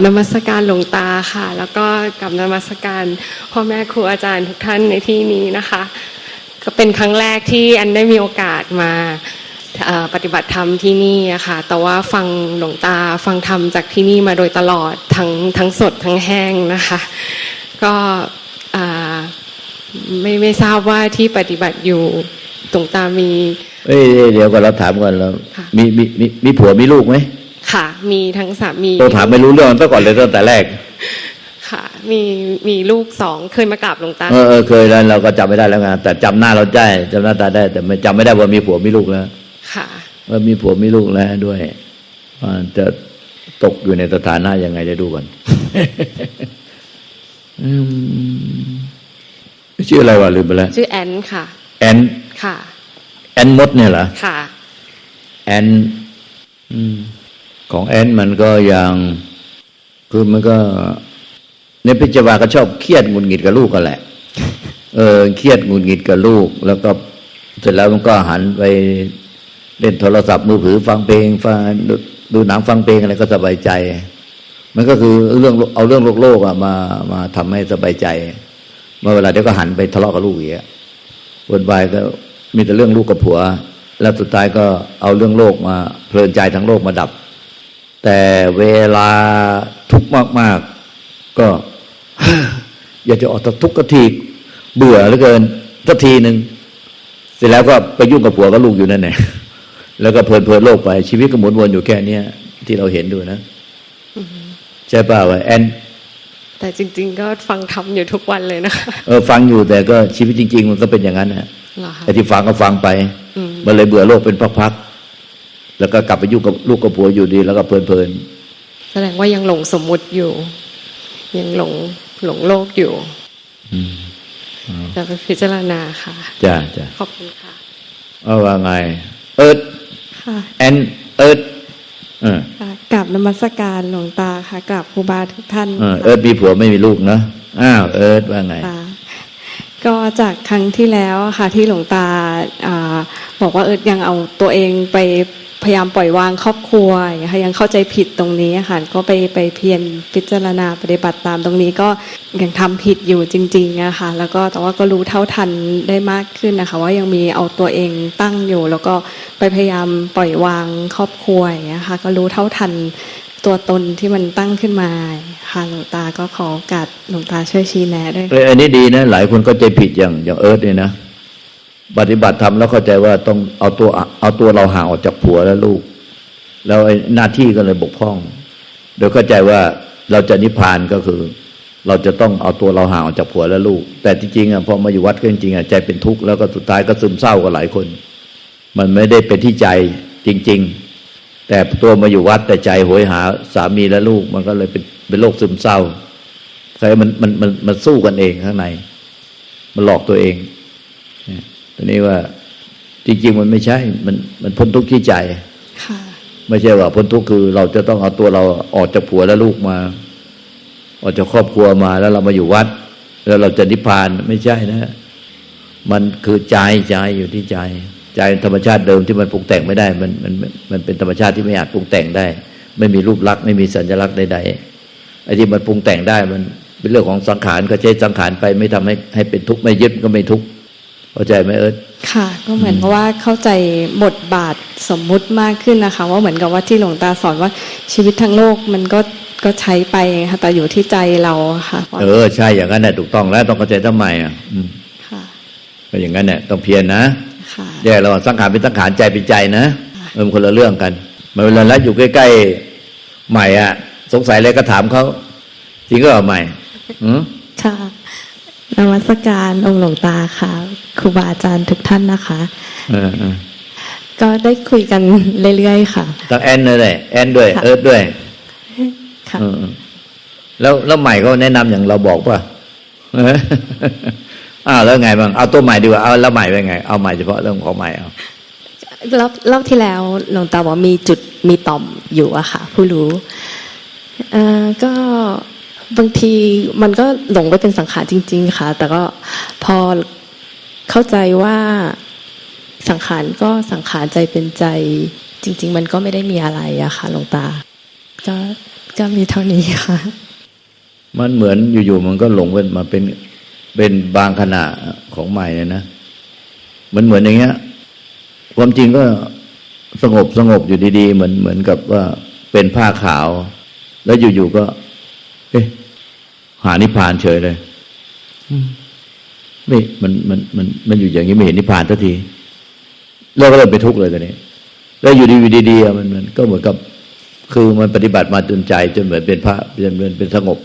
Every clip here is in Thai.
กับนมัสการหลวงตาค่ะ แล้วก็กับนมัสการพ่อแม่ครูอาจารย์ทุกท่านในที่นี้นะคะ ก็เป็นครั้งแรกที่อันได้มีโอกาสมาเอ่อปฏิบัติธรรมที่นี่อะค่ะ แต่ว่าฟังหลวงตาฟังธรรมจากที่นี่มาโดยตลอดทั้งทั้งสดทั้งแห้งนะคะ ก็อ่าไม่ไม่ทราบว่าที่ปฏิบัติอยู่หลวงตามี เอ้ยเดี๋ยวก่อนเราถามก่อนเราค่ะมีมีมีมีผัวมีลูกไหม ค่ะ มีทั้งสามีเราถามไม่รู้เรื่องตั้งก่อนเลยตั้งแต่แรก ค่ะ มีมีลูกสองเคยมากราบหลวงตาเออเออเคยแล้วเราก็จำไม่ได้แล้วไงแต่จำหน้าเราได้จำหน้าตาได้ แต่ไม่จำไม่ได้ว่ามีผัวมีลูกแล้วค่ะว่ามีผัวมีลูกแล้วด้วยว่าจะตกอยู่ในสถานะยังไงจะดูก่อนอืมชื่ออะไรวะลืมไปแล้วชื่อแอนค่ะ แอนค่ะ แอนมดเนี่ยเหรอค่ะ แอน อืม ของแอนมันก็ยังคือมันก็ ในพิจวาก็ชอบเครียดหงุดหงิดกับลูกกันแหละ เออเครียดหงุดหงิดกับลูก แล้วก็เสร็จแล้วมันก็หันไปเล่นโทรศัพท์มือถือฟังเพลงฟังดูดูหนังฟังเพลงอะไรก็สบายใจ มันก็คือเรื่องเอาเรื่องโลกโลกอะมามาทำให้สบายใจ เมื่อเวลาเดี๋ยวก็หันไปทะเลาะกับลูกอย่างเงี้ยวนวายก็มีแต่เรื่องลูกกับผัว แล้วสุดท้ายก็เอาเรื่องโลกมาเพลินใจทั้งโลกมาดับ แต่เวลาทุกข์มาก ๆ ก็ อยากจะออกจากทุกข์กทีเบื่อเหลือเกินสักทีหนึ่งเสร็จแล้วก็ไปยุ่งกับผัวกับลูกอยู่นั่นแหละแล้วก็เพลินเพลินโลกไป ชีวิตก็หมุนวนอยู่แค่เนี้ยที่เราเห็นดูนะใช่ป่าวว่าแอนแต่จริง ๆ ก็ฟังธรรมอยู่ทุกวันเลยนะคะเออฟังอยู่แต่ก็ชีวิตจริง ๆ มันก็เป็นอย่างนั้นนะเหรอคะไอ้ที่ฟังก็ฟังไปอืมมันเลยเบื่อโลกเป็นพักๆ แล้วก็กลับไปยุ่งกับลูกกับผัวอยู่ดี แล้วก็เพลินแสดงว่ายังหลงสมมุติอยู่ ยังหลงหลงโลกอยู่ๆอืมจะไปพิจารณาค่ะจ้าจ้าขอบคุณค่ะเอาว่าไง เอิร์ดค่ะแอนเอิร์ดเออค่ะกราบนมัสการหลวงตาค่ะกราบครูบาทุกท่านเออค่ะเอิร์ดมีผัวไม่มีลูกนะอ้าวเอิร์ดว่าไงค่ะก็จากครั้งที่แล้วอะค่ะที่หลวงตาอาบอกว่าเอิร์ดยังเอาตัวเองไป พยายามปล่อยวางครอบครัวอย่างเงี้ยค่ะยังเข้าใจผิดตรงนี้ค่ะก็ไปไปเพียรพิจารณาปฏิบัติตามตรงนี้ก็ยังทำผิดอยู่จริงๆนะคะแล้วก็แต่ว่าก็รู้เท่าทันได้มากขึ้นนะคะ ว่ายังมีเอาตัวเองตั้งอยู่ แล้วก็ไปพยายามปล่อยวางครอบครัวอย่างเงี้ยค่ะก็รู้เท่าทันตัวตนที่มันตั้งขึ้นมาค่ะหลวงตาก็ขอโอกาสหลวงตาช่วยชี้แนะด้วยเอออันนี้ดีนะ หลายคนก็ใจผิดอย่างอย่างเอิร์ธเนี่ยนะ ปฏิบัติธรรมแล้วเข้าใจว่าต้องเอาตัวเอาตัวเราห่างออกจากผัวและลูก แล้วหน้าที่ก็เลยบกพร่อง โดยเข้าใจว่าเราจะนิพพานก็คือ เราจะต้องเอาตัวเราห่างออกจากผัวและลูก แต่จริงๆอะพอมาอยู่วัดก็จริงๆอะใจเป็นทุกข์แล้วก็สุดท้ายก็ซึมเศร้ากับหลายคน มันไม่ได้เป็นที่ใจจริง ๆ แต่ตัวมาอยู่วัดแต่ใจโหยหาสามีและลูก มันก็เลยเป็นเป็นโรคซึมเศร้าใครมันมันมันมันสู้กันเองข้างใน มันหลอกตัวเองเนี่ย ทีนี้ว่าจริงๆมันไม่ใช่ มันมันพ้นทุกข์ที่ใจค่ะไม่ใช่ว่าพ้นทุกข์คือเราจะต้องเอาตัวเราออกจากผัวและลูกมา ออกจากครอบครัวมาแล้วเรามาอยู่วัด แล้วเราจะนิพพานไม่ใช่นะ มันคือใจใจอยู่ที่ใจ ใจธรรมชาติเดิมที่มันปรุงแต่งไม่ได้ มันมันมันมันเป็นธรรมชาติที่ไม่อาจปรุงแต่งได้ ไม่มีรูปลักษณ์ไม่มีสัญลักษณ์ใดๆไอ้ที่มันปรุงแต่งได้มันเป็นเรื่องของสังขารก็ใช้สังขารไปไม่ทำให้ให้เป็นทุกข์ไม่ยึดก็ไม่ทุกข์ เข้าใจไหมเอิร์ธค่ะ ก็เหมือนกับว่าเข้าใจบทบาทสมมุติมากขึ้นนะคะ ว่าเหมือนกับว่าที่หลวงตาสอนว่าชีวิตทั้งโลกมันก็ก็ใช้ไปค่ะแต่อยู่ที่ใจเราค่ะ เออใช่อย่างนั้นแหละถูกต้องแล้วต้องเข้าใจทำไมอะอืมค่ะก็อย่างนั้นแหละต้องเพียรนะค่ะแยกระหว่างสังขารเป็นสังขารใจเป็นใจนะเออมันคนละเรื่องกันมาเวลาแล้วอยู่ใกล้ๆใหม่อะ สงสัยอะไรก็ถามเขาจริงก็ใหม่อืมค่ะนวัสการองค์หลวงตาค่ะ ครูบาอาจารย์ทุกท่านนะคะเออเออก็ได้คุยกันเรื่อยๆค่ะทั้งแอนเลยแอนด้วยค่ะเอิร์ธด้วยค่ะเออเออแล้วแล้วใหม่เขาแนะนำอย่างเราบอกป่ะเอออ้าวแล้วไงบ้างเอาตัวใหม่ดีกว่าเอาแล้วใหม่เป็นไง เอาใหม่เฉพาะเรื่องของใหม่เอารอบรอบที่แล้วหลวงตาบอกมีจุดมีต่อมอยู่อะค่ะ ผู้รู้เอ่อก็บางทีมันก็หลงไปเป็นสังขารจริง ๆ ค่ะ แต่ก็พอ เข้าใจว่าสังขารก็สังขารใจเป็นใจ จริง ๆ มันก็ไม่ได้มีอะไรอะค่ะหลวงตา ก็ก็มีเท่านี้ค่ะ มันเหมือนอยู่ๆมันก็หลงเป็นมาเป็นเป็นบางขณะของใหม่เนี่ยนะมันเหมือนอย่างเงี้ย ความจริงก็สงบสงบอยู่ดีๆ เหมือนเหมือนกับว่าเป็นผ้าขาว แล้วอยู่ๆก็ เอ๊ะหานิพพานเฉยเลย อืม ไม่มันมันมันมันอยู่อย่างนี้ไม่เห็นนิพพานสักทีแล้วก็เริ่มไปทุกข์เลยตอนนี้ แล้วอยู่ดีๆดีๆมันมันก็เหมือนกับ คือมันปฏิบัติมาจนใจ จนเหมือนเป็นพระจนเหมือนเป็นสงบ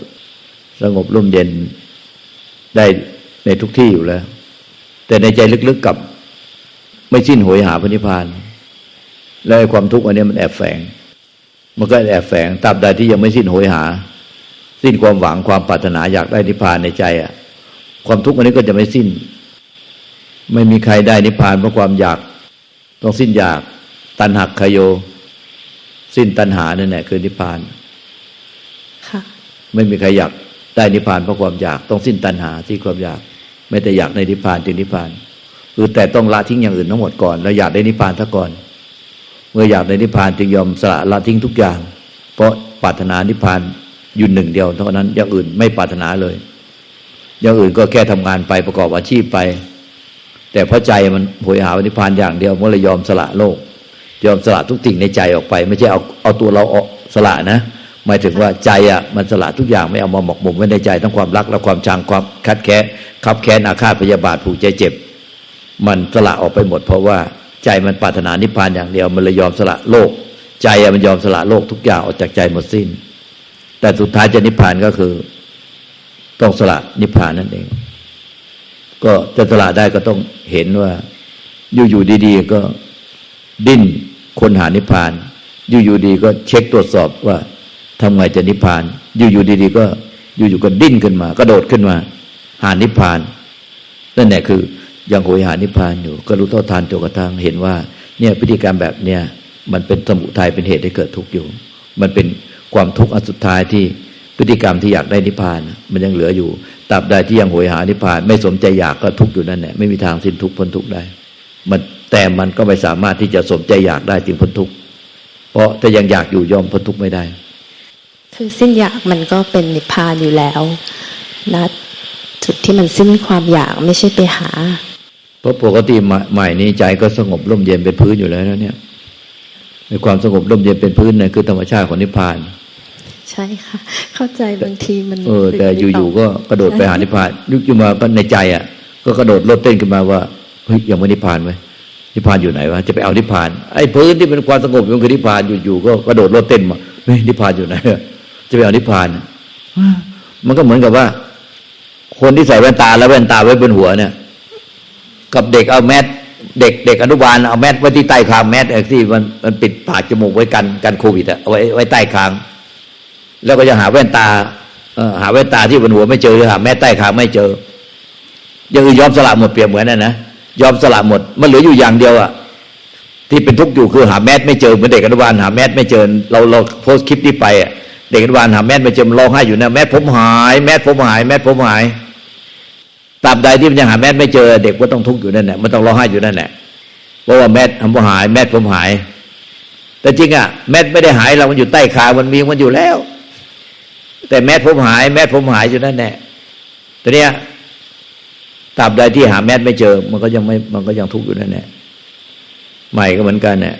สงบร่มเย็นได้ในทุกที่อยู่แล้ว แต่ในใจลึกๆกับไม่สิ้นโหยหาพระนิพพาน แล้วไอ้ความทุกข์อันนี้มันแอบแฝง มันก็แอบแฝงตราบใดที่ยังไม่สิ้นโหยหา สิ้นความหวังความปรารถนาอยากได้นิพพานในใจอะ ความทุกข์อันนี้ก็จะไม่สิ้น ไม่มีใครได้นิพพานเพราะความอยาก ต้องสิ้นอยาก ตันหักขยโย สิ้นตัณหานั่นแหละคือนิพพานค่ะไม่มีใครอยากได้นิพพานเพราะความอยาก ต้องสิ้นตัณหาที่ความอยาก ไม่แต่อยากในนิพพานถึงนิพพานคือแต่ต้องละทิ้งอย่างอื่นทั้งหมดก่อนแล้วอยากได้นิพพานซะก่อน เมื่ออยากได้นิพพานจึงยอมสละละทิ้งทุกอย่าง เพราะปรารถนานิพพานอยู่หนึ่งเดียวเท่านั้นอย่างอื่นไม่ปรารถนาเลย อย่างอื่นก็แค่ทำงานไปประกอบอาชีพไป แต่เพราะใจมันโหยหานิพพานอย่างเดียวมันเลยยอมสละโลก ยอมสละทุกสิ่งในใจออกไป ไม่ใช่เอาเอาตัวเราออกสละนะหมายถึงว่าใจอะมันสละทุกอย่างไม่เอามาหมกหมมไว้ในใจ ทั้งความรักและความชังความคัดแค้นขับแค้นอาฆาตพยาบาทผูกใจเจ็บ มันสละออกไปหมด เพราะว่าใจมันปรารถนานิพพานอย่างเดียว มันเลยยอมสละโลก ใจอะมันยอมสละโลกทุกอย่างออกจากใจหมดสิ้น แต่สุดท้ายจะนิพพานก็คือ ต้องสละนิพพานนั่นเอง ก็จะสละได้ก็ต้องเห็นว่า อยู่ๆดี ๆ ก็ดิ้นคนหานิพพาน อยู่ๆดีก็เช็คตรวจสอบว่าทำไงจะนิพพาน อยู่ๆดีๆก็อยู่ๆก็ดิ้นขึ้นมา กระโดดขึ้นมา หานิพพานนั่นแหละคือยังโหยหานิพพานอยู่ ก็รู้เท่าทานจนกระทั่งเห็นว่า เนี่ยพฤติกรรมแบบเนี้ยมันเป็นสมุทัยเป็นเหตุให้เกิดทุกข์อยู่ มันเป็นความทุกข์อันสุดท้ายที่ พฤติกรรมที่อยากได้นิพพาน มันยังเหลืออยู่ตราบใดที่ยังโหยหานิพพาน ไม่สมใจอยากก็ทุกข์อยู่นั่นแหละไม่มีทางสิ้นทุกข์พ้นทุกข์ได้ มันแต่มันก็ไม่สามารถที่จะสมใจอยากได้จึงพ้นทุกข์เพราะถ้ายังอยากอยู่ยอมพ้นทุกข์ไม่ได้ คือสิ้นอยากมันก็เป็นนิพพานอยู่แล้วนะจุดที่มันสิ้นความอยากไม่ใช่ไปหา เพราะปกติใหม่นี้ใจก็สงบร่มเย็นเป็นพื้นอยู่แล้วนะเนี่ยในความสงบร่มเย็นเป็นพื้นเนี่ยคือธรรมชาติของนิพพาน ใช่ค่ะ เข้าใจบางทีมันเออแต่อยู่ๆก็กระโดดไปหานิพพานนึกขึ้นมาก็ในใจอะ ก็กระโดดโลดเต้นขึ้นมาว่าเฮ้ยยังไม่นิพพานไหมนิพพานอยู่ไหนวะจะไปเอานิพพานไอ้พื้นที่เป็นความสงบมันคือนิพพานอยู่ๆก็กระโดดโลดเต้นมาเฮ้ยนิพพานอยู่ไหนอะจะไปเอานิพพานมันก็เหมือนกับว่า คนที่ใส่แว่นตาแล้วแว่นตาไว้บนหัวเนี่ย กับเด็กเอาแมสเด็กเด็กอนุบาลเอาแมสไว้ที่ใต้คางแมสไอ้ที่มันมันปิดปากจมูกไว้กันกันโควิดอะเอาไว้ไว้ใต้คาง แล้วก็จะหาแว่นตาหาแว่นตาที่บนหัวไม่เจอหรือหาแมสใต้คาไม่เจอย่างอื่นยอมสละหมดเปรียบเหมือนนั่นนะยอมสละหมด มันเหลืออยู่อย่างเดียวอะที่เป็นทุกข์อยู่คือหาแมสไม่เจอเหมือนเด็กอนุบาลหาแมสไม่เจอ เราเราโพสต์คลิปนี้ไปอะเด็กอนุบาลหาแมสไม่เจอมันร้องไห้อยู่นะแมสผมหายแมสผมหายแมสผมหายตราบใดที่มันยังหาแมสไม่เจอ เด็กก็ต้องทุกข์อยู่นั่นแหละมันต้องร้องไห้อยู่นั่นแหละเพราะว่าแมสทำผมหาย แมสผมหาย แต่จริงอะแมสไม่ได้หายเรามันอยู่ใต้คามันมีมันอยู่แล้ว แต่แมสผมหาย แมสผมหายอยู่นั่นแหละทีเนี้ยตราบใดที่หาแมสไม่เจอ มันก็ยังไม่มันก็ยังทุกข์อยู่นั่นแหละใหม่ก็เหมือนกันเนี่ย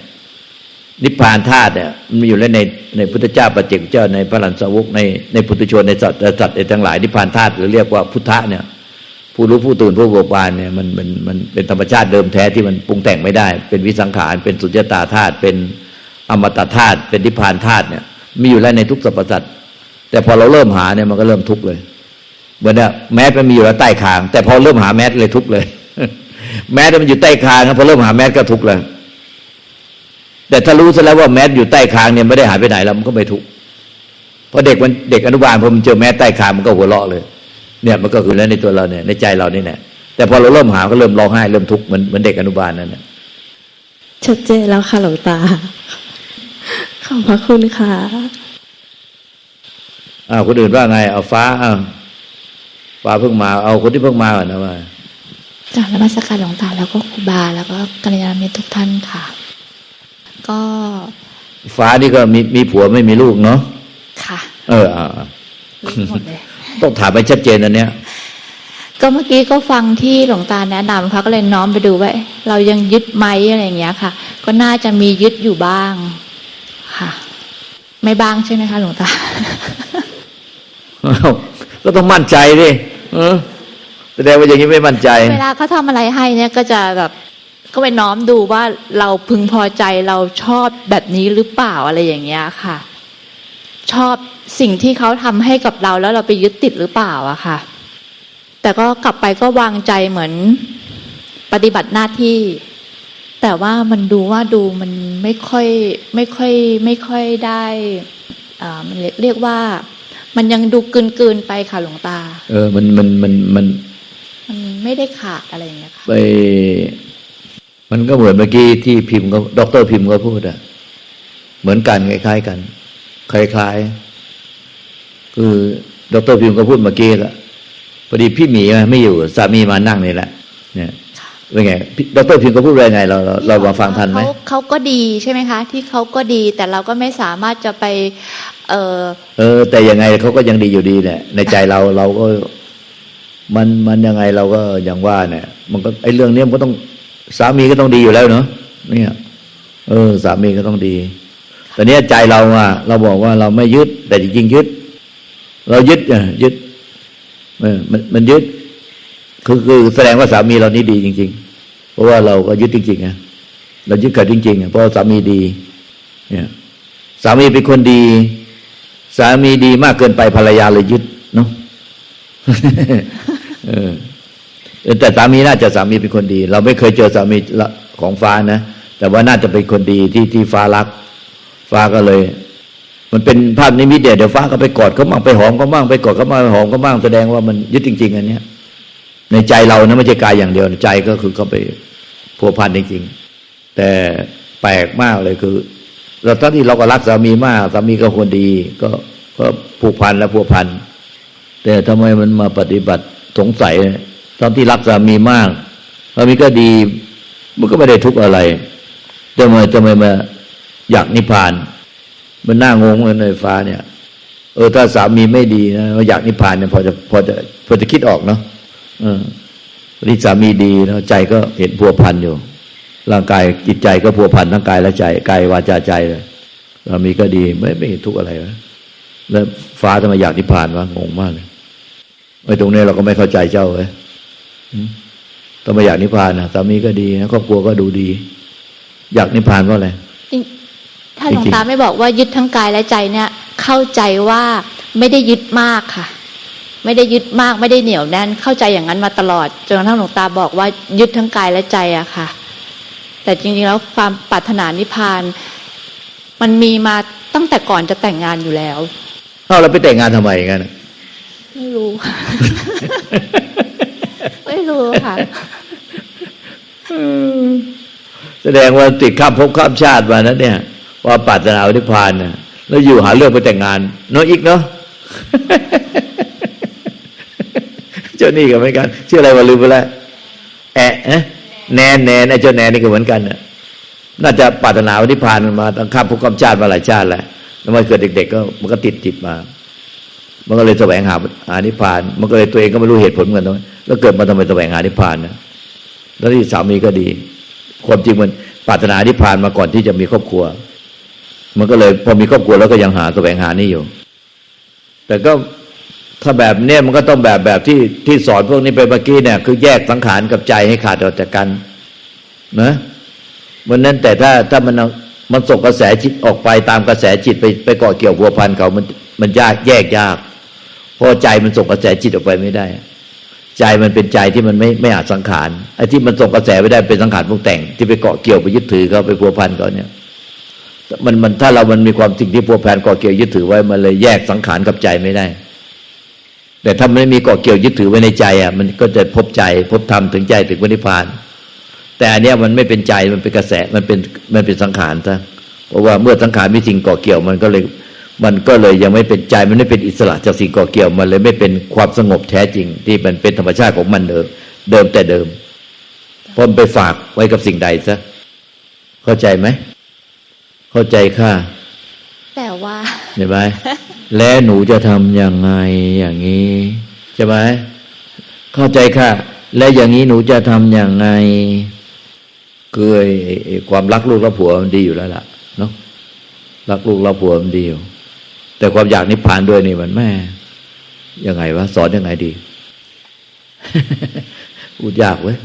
นิพพานธาตุเนี่ยมันอยู่แล้วในในพุทธเจ้าปัจเจกเจ้าในพระหลันสาวกในในปุถุชนในสัตว์สัตว์ในทั้งหลายนิพพานธาตุหรือเรียกว่าพุทธะเนี่ย ผู้รู้ผู้ตื่นผู้เบิกบานเนี่ยมันมันมันเป็นธรรมชาติเดิมแท้ที่มันปรุงแต่งไม่ได้ เป็นวิสังขารเป็นสุญญตาธาตุเป็นอมตะธาตุเป็นนิพพานธาตุเนี่ย มีอยู่แล้วในทุกสรรพสัตว์ แต่พอเราเริ่มหาเนี่ยมันก็เริ่มทุกข์เลยเหมือนเนี่ยแมสมันมีอยู่แล้วใต้คาง แต่พอเริ่มหาแมสเลยทุกข์เลย แมสมันอยู่ใต้คางพอเริ่มหาแมสก็ทุกข์เลยแต่ถ้ารู้ซะแล้วว่าแมสอยู่ใต้คางเนี่ยไม่ได้หายไปไหนแล้วมันก็ไม่ทุกข์เพราะเด็กมันเด็กอนุบาลพอมันเจอแมสใต้คางมันก็หัวเราะเลย เนี่ยมันก็คือแล้วในตัวเราเนี่ยในใจเรานี่แหละแต่พอเราเริ่มหาก็เริ่มร้องไห้เริ่มทุกข์เหมือนเหมือนเด็กอนุบาลนั่นแหละชัดเจนแล้วค่ะหลวงตาขอบพระคุณค่ะ อ้าวคนอื่นว่าไง เอาฟ้าอ้าวฟ้าเพิ่งมา เอาคนที่เพิ่งมาก่อนนะว่าจากนมัสการหลวงตาแล้วก็ครูบา แล้วก็กัลยาณมิตรทุกท่านค่ะ ก็ ฟ้านี่ก็มีมีผัวไม่มีลูกเนาะค่ะ เอออ่าอ่ารู้หมดเลยต้องถามไปชัดเจนอันเนี้ยก็เมื่อกี้ก็ฟังที่หลวงตาแนะนำค่ะก็เลยน้อมไปดูว่าเอ๊ะเรายังยึดไหมอะไรอย่างเงี้ยค่ะ ก็น่าจะมียึดอยู่บ้างค่ะ ไม่บ้างใช่ไหมคะ หลวงตาอ้าว ก็ต้องมั่นใจดิแสดงว่าอย่างนี้ไม่มั่นใจ เวลาเขาทำอะไรให้เนี่ยก็จะแบบก็ไปน้อมดูว่าเราพึงพอใจเราชอบแบบนี้หรือเปล่าอะไรอย่างเงี้ยค่ะ ชอบสิ่งที่เขาทำให้กับเราแล้วเราไปยึดติดหรือเปล่าอะค่ะ แต่ก็กลับไปก็วางใจเหมือนปฏิบัติหน้าที่ แต่ว่ามันดูว่าดูมันไม่ค่อยไม่ค่อยไม่ค่อยได้อ่ามันเรียกว่า มันยังดูเกินเกินๆไปค่ะหลวงตา เออ มันมันมันมันมันไม่ได้ขาดอะไรอย่างเงี้ยค่ะไป มันก็เหมือนเมื่อกี้ที่พิมพ์ก็ดอกเตอรพิมพ์ก็พูดอะเหมือนกันคล้ายๆกันคล้ายๆคือดอกเตอรพิมพ์ก็พูดเมื่อกี้ละพอดีพี่หมีไม่อยู่ สามีมานั่งนี่แหละ เนี่ย เป็นไงพี่ดอกเตอรพิมพ์ก็พูดว่าไงเราเราเรามาฟังทันไหมเขาเขาก็ดีใช่ไหมคะ ที่เขาก็ดีแต่เราก็ไม่สามารถจะไป เออเออ แต่ยังไงเขาก็ยังดีอยู่ดีเนี่ยในใจเราเราก็ มันมันยังไงเราก็อย่างว่าเนี่ย มันก็ไอ้เรื่องเนี้ยมันก็ต้องสามีก็ต้องดีอยู่แล้วเนาะเนี่ย เออ สามีก็ต้องดีแต่เนี้ยใจเราอะเราบอกว่าเราไม่ยึด แต่จริงๆยึด เรายึดอะยึดเออมันมันยึด คือคือแสดงว่าสามีเรานี่ดีจริง ๆ เพราะว่าเราก็ยึดจริงๆอะเรายึดกันจริงๆเพราะสามีดี เนี่ยสามีเป็นคนดี สามีดีมากเกินไปภรรยาเลยยึดเนาะเออแต่สามีน่าจะสามีเป็นคนดี เราไม่เคยเจอสามีของฟ้านะแต่ว่าน่าจะเป็นคนดีที่ที่ฟ้ารัก ฟ้าก็เลย มันเป็นภาพนิมิตเดียวเดี๋ยวฟ้าก็ไปกอดเขาบ้างไปหอมเขาบ้างไปกอดเขาบ้างไปหอมเขาบ้างแสดงว่ามันยึดจริง ๆ อันเนี้ย ในใจเรานะไม่ใช่กายอย่างเดียวใจก็คือเขาไปพัวพันจริงๆแต่แปลกมากเลยคือเราตอนที่เราก็รักสามีมากสามีก็คนดี ก็ก็ผูกพันและพัวพันแต่ทำไมมันมาปฏิบัติสงสัยตอนที่รักสามีมากสามีก็ดีมันก็ไม่ได้ทุกข์อะไรทำไมทำไมมาอยากนิพพาน มันน่างงเหมือนในฟ้าเนี่ย เออถ้าสามีไม่ดีนะอยากนิพพานเนี่ยพอจะพอจะพอจะคิดออกเนาะ เออนี่สามีดีแล้วใจก็เห็นพัวพันอยู่ ร่างกายจิตใจก็พัวพันทั้งกายและใจกายวาจาใจเลยสามีก็ดีไม่ไม่เห็นทุกข์อะไรนะแล้วฟ้าทำไมอยากนิพพานวะงงมากเลยไอ้ตรงนี้เราก็ไม่เข้าใจเจ้าเลยอืมทำไมอยากนิพพานนะสามีก็ดีนะครอบครัวก็ดูดี อยากนิพพานเพราะอะไรจริงถ้าหลวงจริงๆตาไม่บอกว่ายึดทั้งกายและใจเนี่ย เข้าใจว่าไม่ได้ยึดมากค่ะ ไม่ได้ยึดมากไม่ได้เหนียวแน่นเข้าใจอย่างนั้นมาตลอดจนกระทั่งหลวงตาบอกว่ายึดทั้งกายและใจอะค่ะ แต่จริงๆแล้วความปรารถนานิพพาน มันมีมาตั้งแต่ก่อนจะแต่งงานอยู่แล้วเอาเราไปแต่งงานทำไมงั้นน่ะไม่รู้ ไม่รู้ค่ะแสดงว่าติดข้ามภพข้ามชาติมานั้นเนี่ย ว่าปรารถนานิพพานน่ะแล้วอยู่หาเรื่องไปแต่งงานเนาะอีกเนาะเจ้านี่ก็เหมือนกันชื่ออะไรวะลืมไปแล้วแอะนะแนนแนนไอ้เจ้าแนนนี่ก็เหมือนกันน่ะน่าจะปรารถนานิพพานมันมาตั้งข้ามภพข้ามชาติมาหลายชาติแล้วแล้วมันเกิดเด็ก ๆ ก็มันก็ติดติดมา มันก็เลยแสวงหาหานิพาน มันก็เลยตัวเองก็ไม่รู้เหตุผลเหมือนกันตรงนั้นแล้วเกิดมาทำไมแสวงหานิพานนะแล้วที่สามีก็ดี ความจริงมันปรารถนานิพพานมาก่อนที่จะมีครอบครัว มันก็เลยพอมีครอบครัวแล้วก็ยังหาแสวงหานี่อยู่ แต่ก็ ถ้าแบบเนี้ยมันก็ต้องแบบแบบที่ที่สอนพวกนี้ไปเมื่อกี้เนี่ย คือแยกสังขารกับใจให้ขาดออกจากกันนะวันนั้นแต่ถ้าถ้ามันมันส่งกระแสจิตออกไปตามกระแสจิตไปไปเกาะเกี่ยวพัวพันเขามันมันยากแยกยากเพราะใจมันส่งกระแสจิตออกไปไม่ได้ ใจมันเป็นใจที่มันไม่ไม่อาจสังขารไอ้ที่มันส่งกระแสไปได้เป็นสังขารพวกแต่ง ที่ไปเกาะเกี่ยวไปยึดถือเขาไปพัวพันเขาเนี่ยมันมันถ้าเรามันมีความสิ่งที่พัวพันเกาะเกี่ยวยึดถือไว้มันเลยแยกสังขารกับใจไม่ได้ แต่ถ้ามันไม่มีเกาะเกี่ยวยึดถือไว้ในใจอะมันก็จะพบใจพบธรรมถึงใจถึงพระนิพพาน แต่อันเนี้ยมันไม่เป็นใจมันเป็นกระแสมันเป็นมันเป็นสังขารซะเพราะว่าเมื่อสังขารมีสิ่งเกาะเกี่ยวมันก็เลย มันก็เลยยังไม่เป็นใจมันไม่เป็นอิสระจากสิ่งเก่อเกี่ยวมันเลยไม่เป็นความสงบแท้จริง ที่มันเป็นธรรมชาติของมันเดิมเดิมแต่เดิมเพราะมันไปฝากไว้กับสิ่งใดซะเข้าใจไหมเข้าเข้าใจค่ะ ว่าเห็นไหมและหนูจะทำอยังไงอย่างนี้ใช่ไหมเข้าใจค่ะ และอย่างนี้หนูจะทำอย่างไงคือความรักลูกรักผัวมันดีอยู่แล้วล่ะเนาะรักลูกรักผัวมันดีอยู่แต่ความอยากนิพพานด้วยนี่มันแม่ยังไงวะสอนยังไงดีพูดยากเว้ย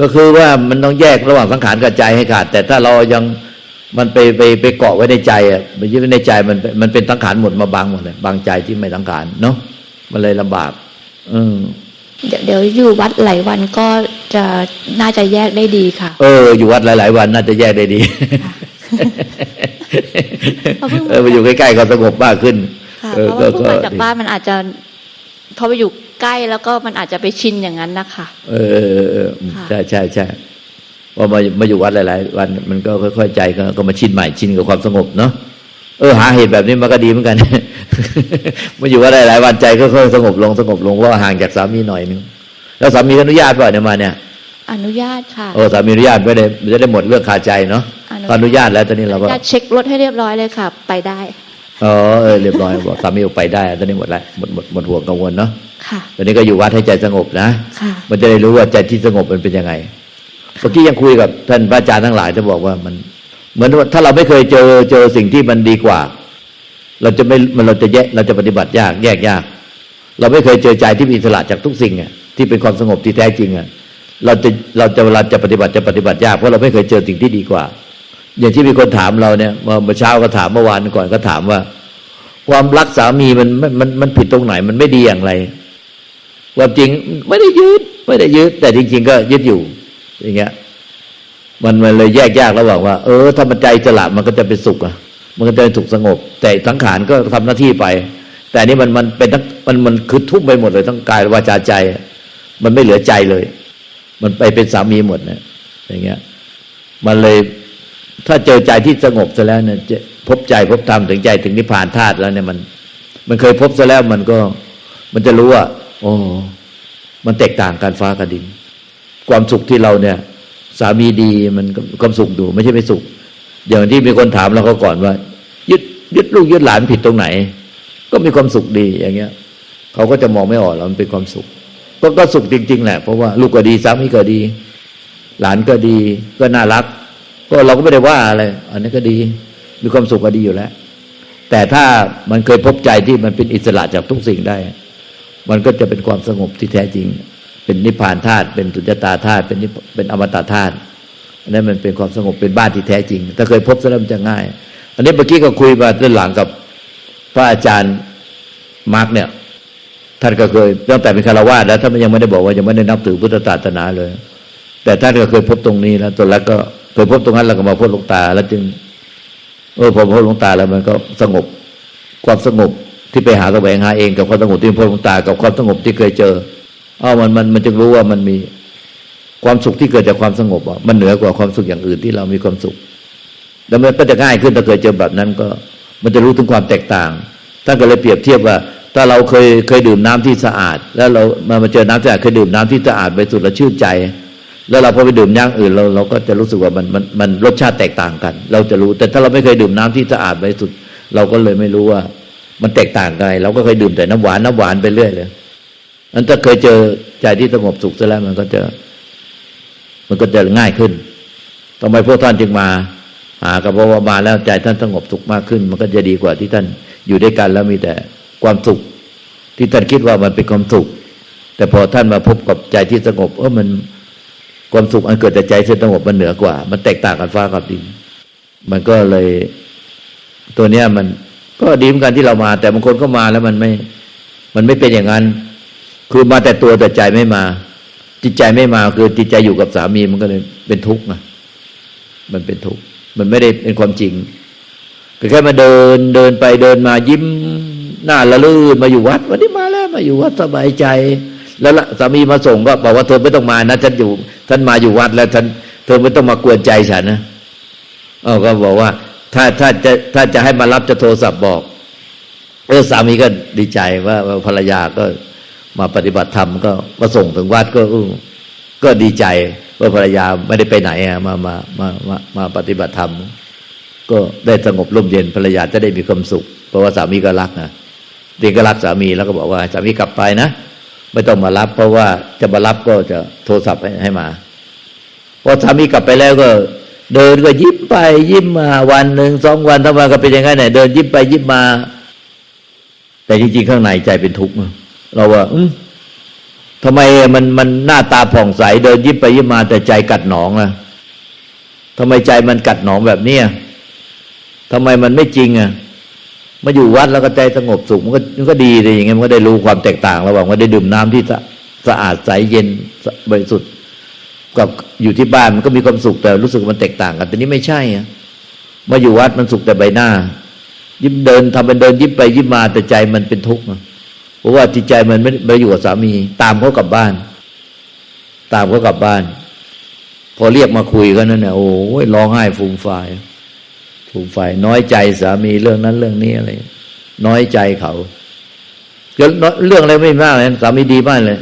ก็คือว่ามันต้องแยกระหว่างสังขารกับใจให้ขาด แต่ถ้าเรายัง มันไปไปไปเกาะไว้ในใจอะมันยึดไว้ในใจมันมันเป็นสังขารหมดมาบังหมดเลยบางใจที่ไม่สังขารเนาะมันเลยลำบาก อืมเดี๋ยวเดี๋ยวอยู่วัดหลายวันก็จะน่าจะแยกได้ดีค่ะ เออ อยู่วัดหลาย ๆ วันน่าจะแยกได้ดีเขาเพิ่งมาเออมาอยู่ใกล้ๆก็สงบมากขึ้นค่ะเออเพราะว่าเพิ่งก็มาจากบ้านมันอาจจะพอไปอยู่ใกล้แล้วก็มันอาจจะไปชินอย่างนั้นนะคะ เออเออเออเออค่ะใช่ใช่ใช่ พอมามาอยู่วัดหลาย ๆ วันมันก็ค่อย ๆ ใจก็ก็มาชินใหม่ชินกับความสงบเนาะเออหาเหตุแบบนี้มันก็ดีเหมือนกันมาอยู่วัดหลาย ๆ วันใจก็ค่อยๆสงบลงสงบลงเพราะว่าห่างจากสามีหน่อยนึงแล้วสามีอนุญาตเปล่าเนี่ยมาเนี่ย อนุญาตค่ะโอ้สามีอนุญาตไม่ได้ไม่ได้หมดเรื่องคาใจเนาะอนุญาตพออนุญาตแล้วตอนนี้เราก็จะเช็ครถให้เรียบร้อยเลยค่ะ ไปได้อ๋อเออเรียบร้อยบอกสามีออกไปได้ตอนนี้หมดแล้วหมดหมดหมดห่วงกังวลเนาะค่ะตอนนี้ก็อยู่วัดให้ใจสงบนะค่ะมันจะได้รู้ว่าใจที่สงบมันเป็นยังไง เมื่อกี้ยังคุยกับท่านพระอาจารย์ทั้งหลายจะบอกว่ามัน เหมือนว่าถ้าเราไม่เคยเจอเจอสิ่งที่มันดีกว่า เราจะไม่มันเราจะแยกเราจะปฏิบัติยาก แยกยาก เราไม่เคยเจอใจที่มีอิสระจากทุกสิ่งอะที่เป็นความสงบที่แท้จริงอะเราจะเราจะเวลาจะปฏิบัติจะปฏิบัติยากเพราะเราไม่เคยเจอสิ่งที่ดีกว่า อย่างที่มีคนถามเราเนี่ยเมื่อเช้าก็ถามเมื่อวานก่อนก็ถามว่า ความรักสามีมันมันมันมันผิดตรงไหน มันไม่ดีอย่างไรความจริงไม่ได้ยึดไม่ได้ยึดแต่จริง ๆ ก็ยึดอยู่ อย่างเงี้ย มันมันเลยแยกยากระหว่างว่า เออถ้ามันใจสละมันก็จะเป็นสุขอะมันก็จะเป็นสุขสงบ แต่สังขารก็ทำหน้าที่ไป แต่นี่มันมันเป็นทั้งมันมันคือทุ่มไปหมดเลยทั้งกายวาจาใจ มันไม่เหลือใจเลย มันไปเป็นสามีหมดเนี่ยอย่างเงี้ย มันเลยถ้าเจอใจที่สงบซะแล้วเนี่ยจะพบใจพบธรรมถึงใจถึงนิพพานธาตุแล้วเนี่ยมัน มันเคยพบซะแล้วมันก็ มันจะรู้ว่าโอ้มันแตกต่างกันฟ้ากับดิน ความสุขที่เราเนี่ย สามีดีมันก็ความสุขดู ไม่ใช่ไม่สุข อย่างที่มีคนถามเราก็ก่อนว่า ยึดยึดลูกยึดหลานผิดตรงไหน ก็มีความสุขดีอย่างเงี้ยเขาก็จะมองไม่ออกแล้วมันเป็นความสุข ก็ก็สุขจริง ๆ แหละ เพราะว่าลูกก็ดีสามีก็ดี หลานก็ดี ก็น่ารัก ก็เราก็ไม่ได้ว่าอะไรอันนี้ก็ดี มีความสุขก็ดีอยู่แล้ว แต่ถ้ามันเคยพบใจที่มันเป็นอิสระจากทุกสิ่งได้ มันก็จะเป็นความสงบที่แท้จริง เป็นนิพพานธาตุเป็นสุญญตาธาตุเป็นนิเป็นอมตะธาตุอันนั้นมันเป็นความสงบเป็นบ้านที่แท้จริง ถ้าเคยพบซะแล้วมันจะง่าย อันนี้เมื่อกี้ก็คุยมาด้านหลังกับพระอาจารย์มาร์กเนี่ยท่านก็เคยตั้งแต่เป็นคารวาสแล้วท่านยังไม่ได้บอกว่ายังไม่ได้นับถือพุทธศาสนาเลย แต่ท่านก็เคยพบตรงนี้แล้วตอนแรกก็เคยพบตรงนั้นแล้วก็มาพบหลวงตา แล้วจึงเออพอพบหลวงตาแล้วมันก็สงบความสงบที่ไปหาแสวงหาเองกับความสงบที่พบหลวงตา กับความสงบที่เคยเจอ อามันมันมันจึงรู้ว่ามันมีความสุขที่เกิดจากความสงบอะมันเหนือกว่าความสุขอย่างอื่นที่เรามีความสุข แล้วมันก็จะง่ายขึ้นถ้าเคยเจอแบบนั้นก็ มันจะรู้ถึงความแตกต่างท่านก็เลยเปรียบเทียบว่า ถ้าเราเคยเคยดื่มน้ำที่สะอาด แล้วเรามามาเจอน้ำสะอาดเคยดื่มน้ำที่สะอาดไปสุดแล้วชื่นใจ แล้วเราพอไปดื่มอย่างอื่นเราเราก็จะรู้สึกว่ามันมันมันรสชาติแตกต่างกัน เราจะรู้ แต่ถ้าเราไม่เคยดื่มน้ำที่สะอาดไปสุด เราก็เลยไม่รู้ว่า มันแตกต่างกันเราก็เคยดื่มแต่น้ำหวานน้ำหวานไปเรื่อยเลย นั้นถ้าเคยเจอใจที่สงบสุขซะแล้วมันก็จะ มันก็จะง่ายขึ้นทำไมพวกท่านจึงมา หากับเพราะว่ามาแล้วใจท่านสงบสุขมากขึ้น มันก็จะดีกว่าที่ท่านอยู่ด้วยกันแล้วมีแต่ความสุข ที่ท่านคิดว่ามันเป็นความสุข แต่พอท่านมาพบกับใจที่สงบ เออมันความสุขอันเกิดจากใจที่สงบมันเหนือกว่า มันแตกต่างกันฟ้ากับดิน มันก็เลยตัวเนี้ยมันก็ดีเหมือนกันที่เรามา แต่บางคนก็มาแล้วมันไม่ มันไม่เป็นอย่างนั้น คือมาแต่ตัวแต่ใจไม่มา จิตใจไม่มาคือจิตใจอยู่กับสามีมันก็เลยเป็นทุกข์ไงมันเป็นทุกข์มันไม่ได้เป็นความจริงก็แค่มาเดินเดินไปเดินมายิ้มหน้าละลื่นมาอยู่วัด วันนี้มาแล้วมาอยู่วัดสบายใจ แล้วละสามีมาส่งก็บอกว่าเธอไม่ต้องมานะฉันอยู่ท่านมาอยู่วัดแล้วฉันเธอไม่ต้องมากวนใจฉันนะเออก็บอกว่า ถ้าถ้าจะถ้าจะให้มารับจะโทรศัพท์บอกเออสามีก็ดีใจว่าภรรยาก็ มาปฏิบัติธรรมก็มาส่งถึงวัดก็อู้ก็ดีใจว่าภรรยาไม่ได้ไปไหนอะมามามามามาปฏิบัติธรรม ก็ได้สงบร่มเย็นภรรยาจะได้มีความสุข เพราะว่าสามีก็รักนะเด็กก็รักสามีแล้วก็บอกว่าสามีกลับไปนะไม่ต้องมารับ เพราะว่าจะมารับก็จะโทรศัพท์ให้ให้มาพอสามีกลับไปแล้วก็เดินก็ยิ้มไปยิ้มมาวันหนึ่งสองวันทั้งวันก็เป็นอย่างนั้นเนี่ยเดินยิ้มไปยิ้มมา แต่จริงๆข้างในใจเป็นทุกข์ เราว่าอืมทำไมมันมันหน้าตาผ่องใสเดินยิ้มไปยิ้มมาแต่ใจกัดหนองล่ะทำไมใจมันกัดหนองแบบเนี้ยทำไมมันไม่จริงอะมาอยู่วัดแล้วก็ใจสงบสุขมันก็มันก็ดีเลยอย่างเงี้ยมันก็ได้รู้ความแตกต่างระหว่างว่าได้ดื่มน้ำที่สะสะอาดใสเย็นบริสุทธิ์กับอยู่ที่บ้านมันก็มีความสุขแต่รู้สึกมันแตกต่างกัน แต่นี้ไม่ใช่อะมาอยู่วัดมันสุขแต่ใบหน้า ยิ้มเดินทำเป็นเดินยิ้มไปยิ้มมาแต่ใจมันเป็นทุกข์ เพราะว่าจิตใจมันไม่ไม่ได้อยู่กับสามี ตามเขากลับบ้าน ตามเขากลับบ้าน พอเรียกมาคุยกันนั่นเนี่ยโอ้ยร้องไห้ฟูมฟายฟูมฟายน้อยใจสามีเรื่องนั้นเรื่องนี้อะไร น้อยใจเขาเรื่องอะไรไม่มากเลยสามีดีมากเลย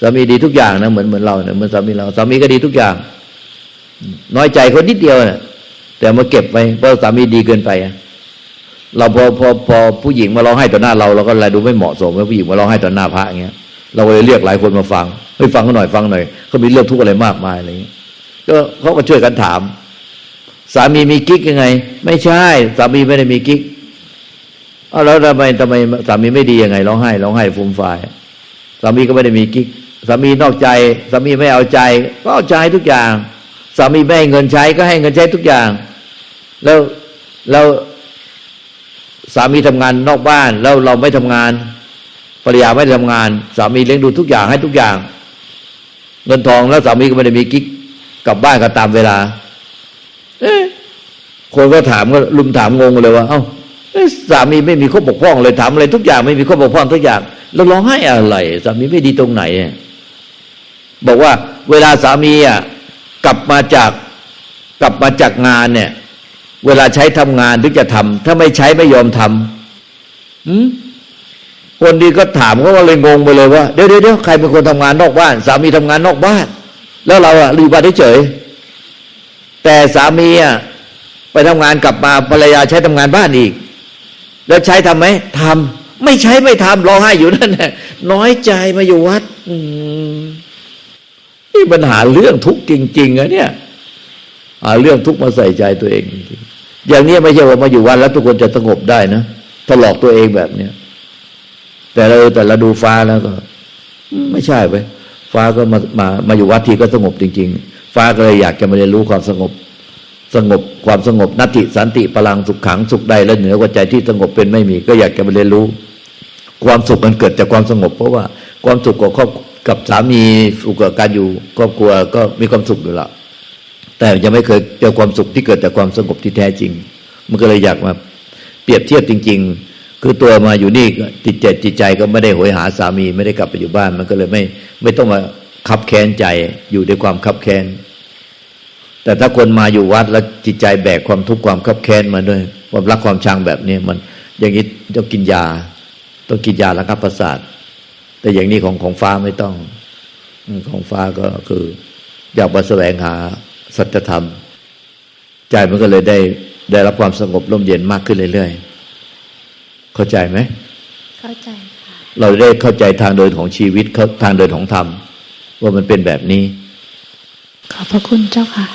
สามีดีทุกอย่างนะเหมือนเหมือนเราเนี่ยเหมือนสามีเราสามีก็ดีทุกอย่าง น้อยใจคนนิดเดียวเนี่ยแต่มาเก็บไว้เพราะสามีดีเกินไปอะ เราพอพอพอผู้หญิงมาร้องไห้ต่อหน้าเราเราก็อะไรดูไม่เหมาะสมว่าผู้หญิงมาร้องไห้ต่อหน้าพระอย่างเงี้ยเราก็เลยเรียกหลายคนมาฟังเฮ้ยฟังเขาหน่อยฟังหน่อยเขามีเรื่องทุกข์อะไรมากมายอะไรอย่างเงี้ยก็เขาก็ช่วยกันถาม สามีมีกิ๊กยังไง ไม่ใช่ สามีไม่ได้มีกิ๊กเอาแล้วทำไมทำไมสามีไม่ดียังไงร้องไห้ร้องไห้ฟูมฟายสามีก็ไม่ได้มีกิ๊กสามีนอกใจ สามีไม่เอาใจ ก็เอาใจทุกอย่าง สามีไม่ให้เงินใช้ก็ให้เงินใช้ทุกอย่าง แล้วแล้วามีทำงานนอกบ้านแล้วเราไม่ทำงานภรรยาไม่ได้ทำงาน สามีเลี้ยงดูทุกอย่างให้ทุกอย่าง เงินทองแล้วสามีก็ไม่ได้มีกิ๊กกลับบ้านก็ตามเวลา เอ๊คนก็ถามก็ลุมถามงงเลยว่า เอ้าเอ๊ะสามีไม่มีข้อบกพร่องเลยถามอะไรทุกอย่างไม่มีข้อบกพร่องทุกอย่างแล้วร้องไห้อะไรสามีไม่ดีตรงไหนบอกว่าเวลาสามีอะกลับมาจากกลับมาจากงานเนี่ย เวลาใช้ทำงานถึงจะทำถ้าไม่ใช้ไม่ยอมทำคนดีก็ถามเขาก็เลยงงไปเลยว่าเดี๋ยวเดี๋ยวใครเป็นคนทำงานนอกบ้าน สามีทำงานนอกบ้าน แล้วเราอะอยู่บ้านเฉยแต่สามีอะไปทำงานกลับมาภรรยาใช้ทำงานบ้านอีก แล้วใช้ทำไหมทำไม่ใช้ไม่ทำร้องไห้อยู่นั่นแหละน้อยใจมาอยู่วัด อืมนี่ปัญหาเรื่องทุกข์จริง ๆอะเนี่ย หาเรื่องทุกข์มาใส่ใจตัวเองจริงๆอย่างนี้ไม่ใช่ว่ามาอยู่วัดแล้วทุกคนจะสงบได้นะถ้าหลอกตัวเองแบบเนี้ยแต่เราแต่เราดูฟ้าแล้วก็ ไม่ใช่ไปฟ้าก็มามามาอยู่วัดทีก็สงบจริง ๆ ฟ้าก็เลยอยากจะมาเรียนรู้ความสงบสงบความสงบนัตติสันติพลังสุขขังสุขใดและเหนือกว่าใจที่สงบเป็นไม่มี ก็อยากจะมาเรียนรู้ ความสุขมันเกิดจากความสงบ เพราะว่าความสุขกับครอบกับสามีสุขกับการอยู่ครอบครัวก็มีความสุขอยู่แล้ว แต่ยังไม่เคยเจอความสุขที่เกิดจากความสงบที่แท้จริง มันก็เลยอยากมาเปรียบเทียบจริง ๆ คือตัวมาอยู่นี่ก็จิตใจจิตใจก็ไม่ได้โหยหาสามี ไม่ได้กลับไปอยู่บ้าน มันก็เลยไม่ไม่ต้องมาคับแค้นใจอยู่ด้วยความคับแค้น แต่ถ้าคนมาอยู่วัดแล้วจิตใจแบกความทุกข์ความคับแค้นมาด้วย ความรักความชังแบบนี้มันอย่างนี้ต้องกินยา ต้องกินยาระงับประสาทแต่อย่างนี้ของของฟ้าไม่ต้อง ของฟ้าก็คือ อยากมาแสวงหา สัจธรรม ใจมันก็เลยได้ได้รับความสงบร่มเย็นมากขึ้นเรื่อยๆ เข้าใจไหม เข้าใจค่ะ เราได้เข้าใจทางเดินของชีวิตเข้าทางเดินของธรรม ว่ามันเป็นแบบนี้ ขอบพระคุณเจ้าค่ะ